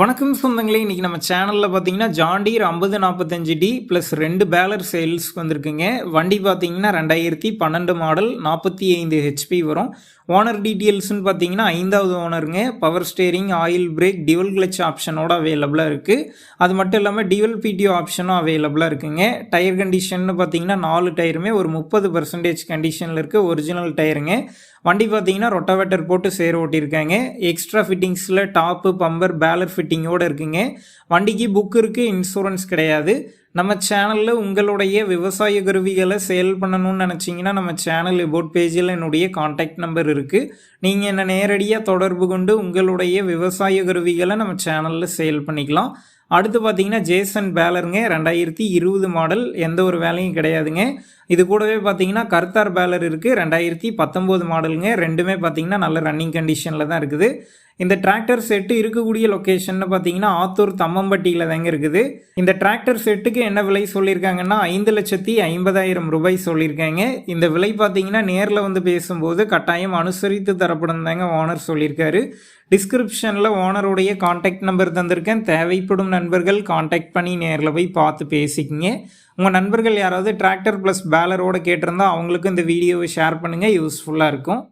வணக்கம் சொந்தங்களே இன்றைக்கி நம்ம சேனலில் பார்த்தீங்கன்னா ஜாண்டீர் ஐம்பது நாற்பத்தஞ்சு டி ப்ளஸ் ரெண்டு பேலர் சேல்ஸ் வந்திருக்குங்க. வண்டி பார்த்தீங்கன்னா ரெண்டாயிரத்தி பன்னெண்டு மாடல் நாற்பத்தி ஐந்து ஹெச்பி வரும். ஓனர் டீட்டெயில்ஸ்னு பார்த்தீங்கன்னா ஐந்தாவது ஓனருங்க power steering oil brake dual clutch ஆப்ஷனோட அவைலபிளாக இருக்குது அது மட்டும் இல்லாமல் டிவல் பிடிஓ ஆப்ஷனும் அவைலபிளாக இருக்குங்க. டயர் கண்டிஷன்னு பார்த்தீங்கன்னா நாலு டயருமே ஒரு முப்பது பர்சன்டேஜ் கண்டிஷனில் இருக்குது ஒரிஜினல் டயருங்க வண்டி பார்த்தீங்கன்னா ரொட்டவேட்டர் போட்டு சேர் ஓட்டியிருக்காங்க. எக்ஸ்ட்ரா ஃபிட்டிங்ஸில் டாப்பு பம்பர் பேலர் ஃபிட்டிங்கோடு இருக்குங்க. வண்டிக்கு புக் இருக்குது இன்சூரன்ஸ் கிடையாது. நம்ம சேனலில் உங்களுடைய விவசாய கருவிகளை சேல் பண்ணணும்னு நினச்சிங்கன்னா நம்ம சேனல் எபோட் பேஜில் என்னுடைய காண்டாக்ட் நம்பர் இருக்குது நீங்கள் என்னை நேரடியாக தொடர்பு கொண்டு உங்களுடைய விவசாய கருவிகளை நம்ம சேனலில் சேல் பண்ணிக்கலாம். அடுத்து பார்த்தீங்கன்னா ஜேசன் பேலருங்க ரெண்டாயிரத்தி இருபது மாடல் எந்த ஒரு வேலையும் கிடையாதுங்க. இது கூடவே பார்த்தீங்கன்னா கர்த்தார் பேலர் இருக்குது ரெண்டாயிரத்தி பத்தொம்போது மாடலுங்க ரெண்டுமே பார்த்தீங்கன்னா நல்ல ரன்னிங் கண்டிஷனில் தான் இருக்குது. இந்த டிராக்டர் செட்டு இருக்கக்கூடிய லொக்கேஷன் பார்த்தீங்கன்னா ஆத்தூர் தம்மம்பட்டியில் தாங்க இருக்குது. இந்த டிராக்டர் செட்டுக்கு என்ன விலை சொல்லியிருக்காங்கன்னா ஐந்து லட்சத்தி ஐம்பதாயிரம் ரூபாய் சொல்லியிருக்காங்க இந்த விலை பார்த்தீங்கன்னா நேரில் வந்து பேசும்போது கட்டாயம் அனுசரித்து தரப்படும் தாங்க ஓனர் சொல்லியிருக்காரு டிஸ்கிரிப்ஷனில் ஓனருடைய காண்டாக்ட் நம்பர் தந்திருக்கேன். தேவைப்படும் நண்பர்கள் காண்டாக்ட் பண்ணி நேரில் போய் பார்த்து பேசிக்கிங்க. உங்கள் நண்பர்கள் யாராவது டிராக்டர் ப்ளஸ் பேலரோடு கேட்டிருந்தா அவங்களுக்கும் இந்த வீடியோவை ஷேர் பண்ணுங்கள் யூஸ்ஃபுல்லாக இருக்கும்.